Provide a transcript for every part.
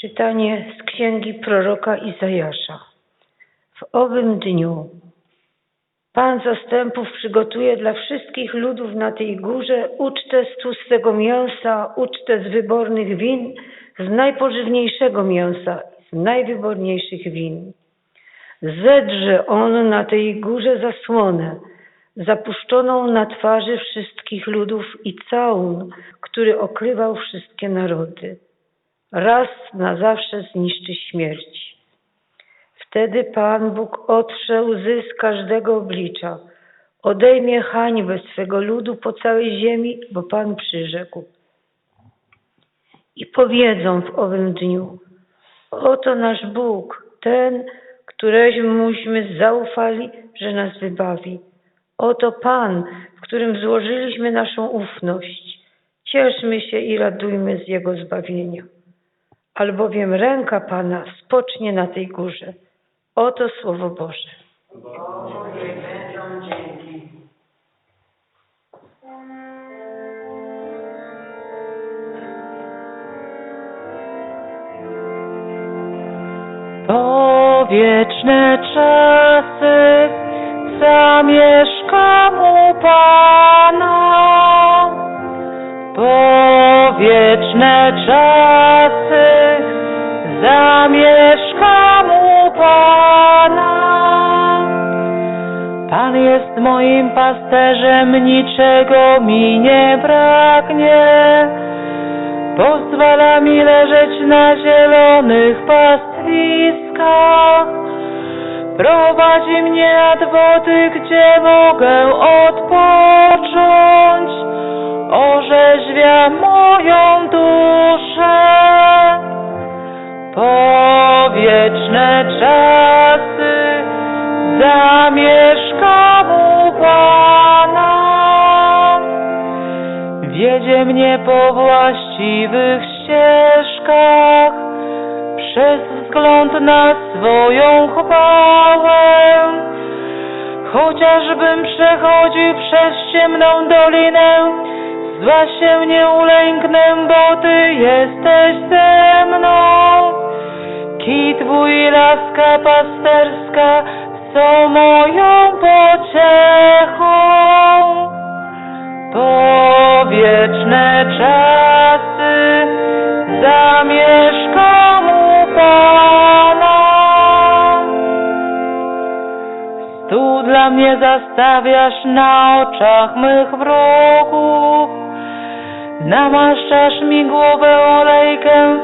Czytanie z księgi proroka Izajasza. W owym dniu Pan zastępów przygotuje dla wszystkich ludów na tej górze ucztę z tłustego mięsa, ucztę z wybornych win, z najpożywniejszego mięsa, z najwyborniejszych win. Zedrze on na tej górze zasłonę, zapuszczoną na twarzy wszystkich ludów i całun, który okrywał wszystkie narody. Raz na zawsze zniszczy śmierć. Wtedy Pan Bóg otrze łzy z każdego oblicza, odejmie hańbę swego ludu po całej ziemi, bo Pan przyrzekł. I powiedzą w owym dniu, oto nasz Bóg, ten, któremuśmy zaufali, że nas wybawi. Oto Pan, w którym złożyliśmy naszą ufność. Cieszmy się i radujmy z Jego zbawienia. Albowiem ręka Pana spocznie na tej górze. Oto Słowo Boże. Po wieczne czasy zamieszkam u Pana. Po wieczne czasy zamieszkam u Pana. Pan jest moim pasterzem, niczego mi nie braknie. Pozwala mi leżeć na zielonych pastwiskach. Prowadzi mnie nad wody, gdzie mogę odpocząć. Orzeźwia mnie po właściwych ścieżkach, przez wzgląd na swoją chwałę. Chociażbym przechodził przez ciemną dolinę, zła się nie ulęknę, bo Ty jesteś ze mną. Kit Twój laska pasterska są moją pociechą. Mnie zastawiasz na oczach mych wrogów. Namaszczasz mi głowę olejkiem,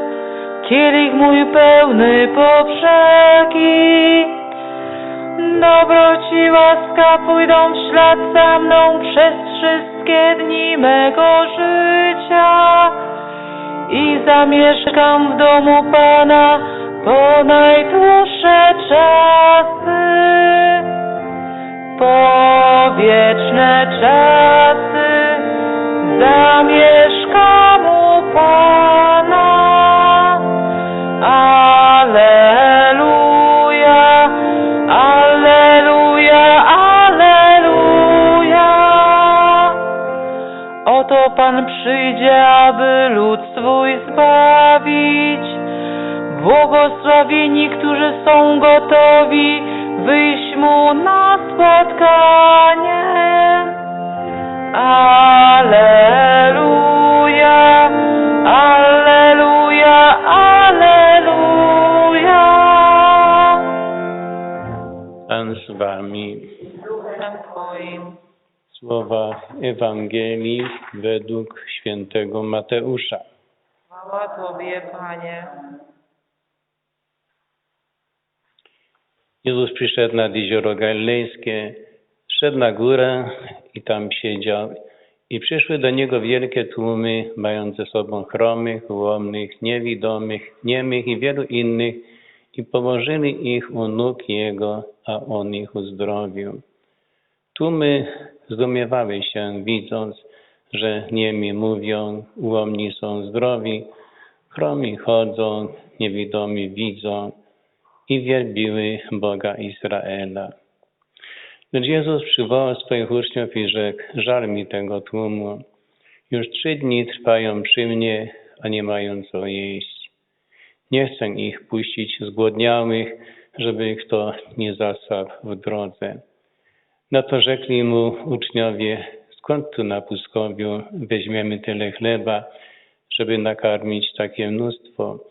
kielich mój pełny po brzegi. Dobroć i łaska pójdą w ślad za mną przez wszystkie dni mego życia i zamieszkam w domu Pana po najdłuższe czasy. Po wieczne czasy zamieszkam u Pana. Błogosławieni, którzy są gotowi wyjść Mu na spotkanie. Alleluja, Alleluja, Alleluja. Pan z wami. Słowa Ewangelii według świętego Mateusza. Chwała Tobie, Panie. Jezus przyszedł nad jezioro Galilejskie, szedł na górę i tam siedział. I przyszły do niego wielkie tłumy, mając ze sobą chromych, łomnych, niewidomych, niemych i wielu innych, i położyli ich u nóg Jego, a On ich uzdrowił. Tłumy zdumiewały się, widząc, że niemi mówią, ułomni są zdrowi, chromi chodzą, niewidomi widzą i wielbiły Boga Izraela. Lecz Jezus przywołał swoich uczniów i rzekł, żal mi tego tłumu. Już trzy dni trwają przy mnie, a nie mają co jeść. Nie chcę ich puścić zgłodniałych, żeby kto nie zasłabł w drodze. Na to rzekli mu uczniowie, skąd tu na pustkowiu weźmiemy tyle chleba, żeby nakarmić takie mnóstwo?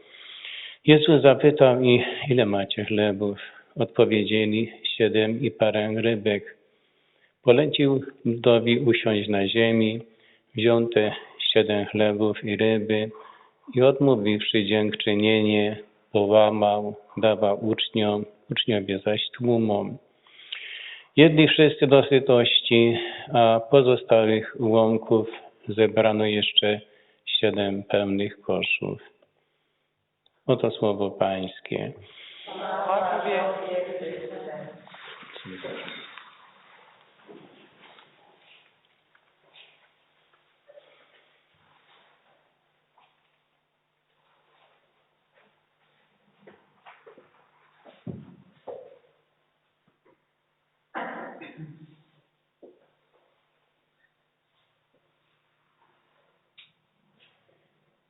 Jezus zapytał ich, ile macie chlebów? Odpowiedzieli, siedem i parę rybek. Polecił ludowi usiąść na ziemi, wziął te siedem chlebów i ryby i odmówiwszy dziękczynienie, połamał, dawał uczniom, uczniowie zaś tłumom. Jedli wszyscy do sytości, a pozostałych ułomków zebrano jeszcze siedem pełnych koszów. Oto słowo Pańskie.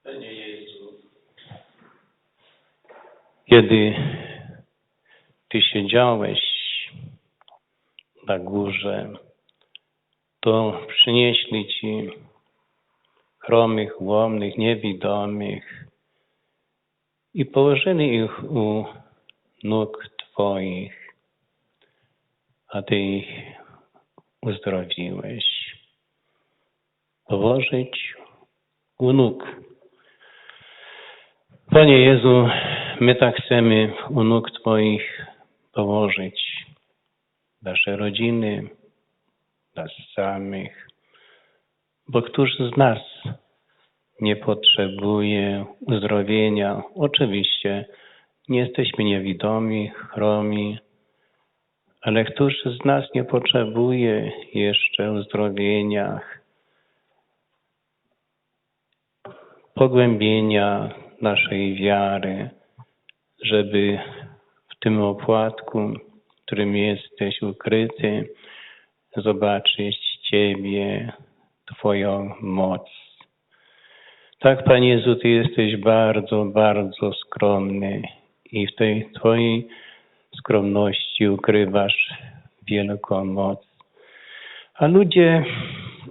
Panie Jezu, kiedy Ty siedziałeś na górze, to przynieśli Ci chromych, łomnych, niewidomych i położyli ich u nóg Twoich, a Ty ich uzdrowiłeś. Położyć u nóg Panie Jezu, my tak chcemy u nóg Twoich położyć nasze rodziny, nas samych, bo któż z nas nie potrzebuje uzdrowienia? Oczywiście nie jesteśmy niewidomi, chromi, ale któż z nas nie potrzebuje jeszcze uzdrowienia, pogłębienia naszej wiary, żeby w tym opłatku, w którym jesteś ukryty, zobaczyć Ciebie, Twoją moc. Tak, Panie Jezu, Ty jesteś bardzo, bardzo skromny i w tej Twojej skromności ukrywasz wielką moc. A ludzie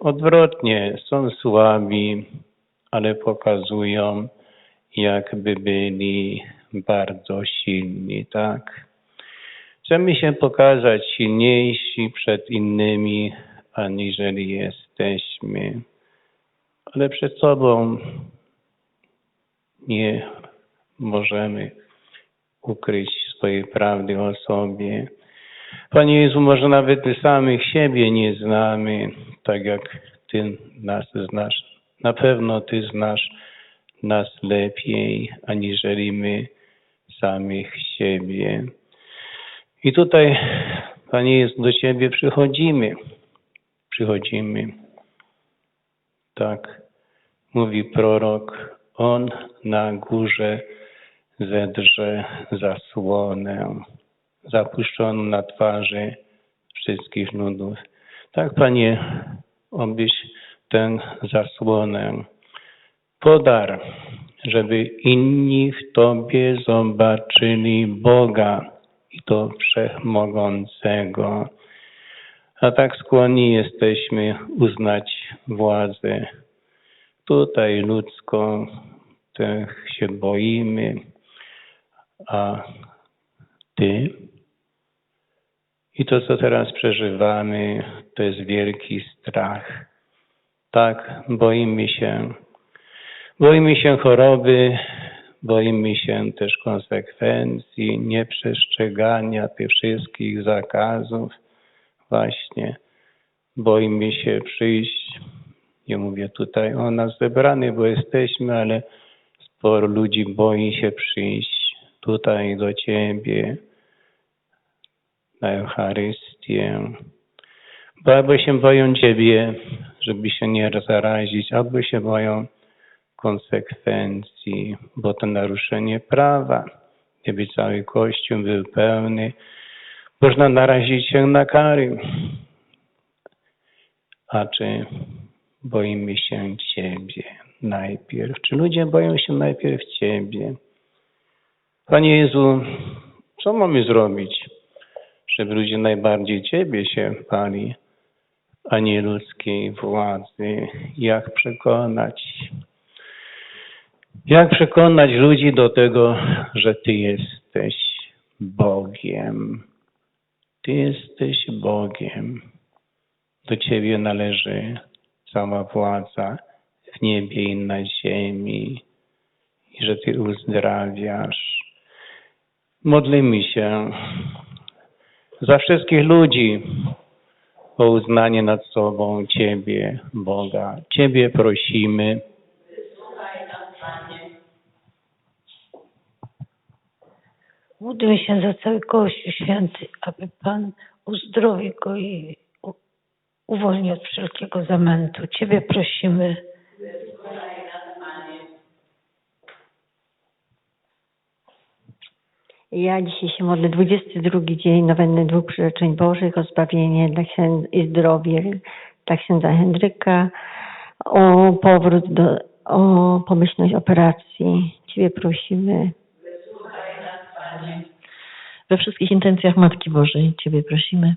odwrotnie są słabi, ale pokazują, jakby byli bardzo silni, tak? Chcemy się pokazać silniejsi przed innymi, aniżeli jesteśmy, ale przed sobą nie możemy ukryć swojej prawdy o sobie. Panie Jezu, może nawet Ty samych siebie nie znamy, tak jak Ty nas znasz. Na pewno Ty znasz nas lepiej, aniżeli my samych siebie. I tutaj, Panie Jezu, do Ciebie przychodzimy. Przychodzimy. Tak, mówi prorok, On na górze zedrze zasłonę, zapuszczoną na twarzy wszystkich ludów. Tak, Panie, obyś tę zasłonę podar, żeby inni w Tobie zobaczyli Boga i to Wszechmogącego. A tak skłonni jesteśmy uznać władzę. Tutaj ludzko tych się boimy, a Ty i to, co teraz przeżywamy, to jest wielki strach. Tak, boimy się Boimy się choroby, boimy się też konsekwencji, nieprzestrzegania tych wszystkich zakazów. Właśnie boimy się przyjść, nie mówię tutaj o nas zebranych, bo jesteśmy, ale sporo ludzi boi się przyjść tutaj do Ciebie na Eucharystię. Bo albo się boją Ciebie, żeby się nie zarazić, albo się boją konsekwencji, bo to naruszenie prawa. Gdyby cały Kościół był pełny, można narazić się na kary. A czy boimy się Ciebie najpierw? Czy ludzie boją się najpierw Ciebie? Panie Jezu, co mamy zrobić, żeby ludzie najbardziej Ciebie się bali, a nie ludzkiej władzy? Jak przekonać? Jak przekonać ludzi do tego, że Ty jesteś Bogiem? Ty jesteś Bogiem. Do Ciebie należy cała władza w niebie i na ziemi i że Ty uzdrawiasz. Modlimy się za wszystkich ludzi o uznanie nad sobą Ciebie, Boga. Ciebie prosimy. Módlmy się za cały Kościół Święty, aby Pan uzdrowił go i uwolnił od wszelkiego zamętu. Ciebie prosimy. Ja dzisiaj się modlę 22 dzień nowenny dwóch przyrzeczeń Bożych o zbawienie dla księdza i zdrowie dla księdza Henryka, o powrót do, o pomyślność operacji. Ciebie prosimy. We wszystkich intencjach Matki Bożej Ciebie prosimy.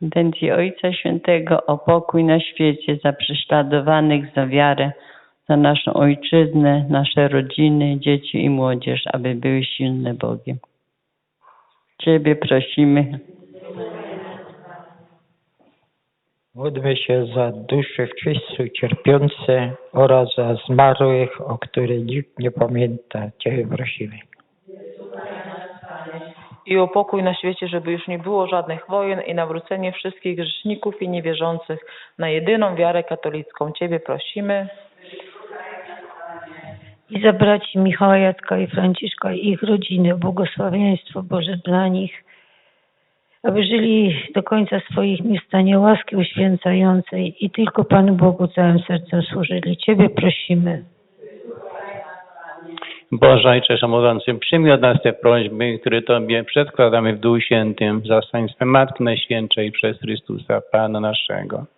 Intencji Ojca Świętego o pokój na świecie, za prześladowanych, za wiarę, za naszą ojczyznę, nasze rodziny, dzieci i młodzież, aby były silne Bogiem. Ciebie prosimy. Módlmy się za dusze w Chrystu cierpiące oraz za zmarłych, o których nikt nie pamięta. Ciebie prosimy. I o pokój na świecie, żeby już nie było żadnych wojen i nawrócenie wszystkich grzeszników i niewierzących na jedyną wiarę katolicką. Ciebie prosimy. I za braci Michała Jacka i Franciszka i ich rodziny, błogosławieństwo Boże dla nich, aby żyli do końca swoich dni w stanie łaski uświęcającej i tylko Panu Bogu całym sercem służyli. Ciebie prosimy. Boże Ojcze Wszechmogący, przyjmij od nas te prośby, które Tobie przedkładamy w Duchu Świętym, za Matki Najświętszej przez Chrystusa, Pana naszego.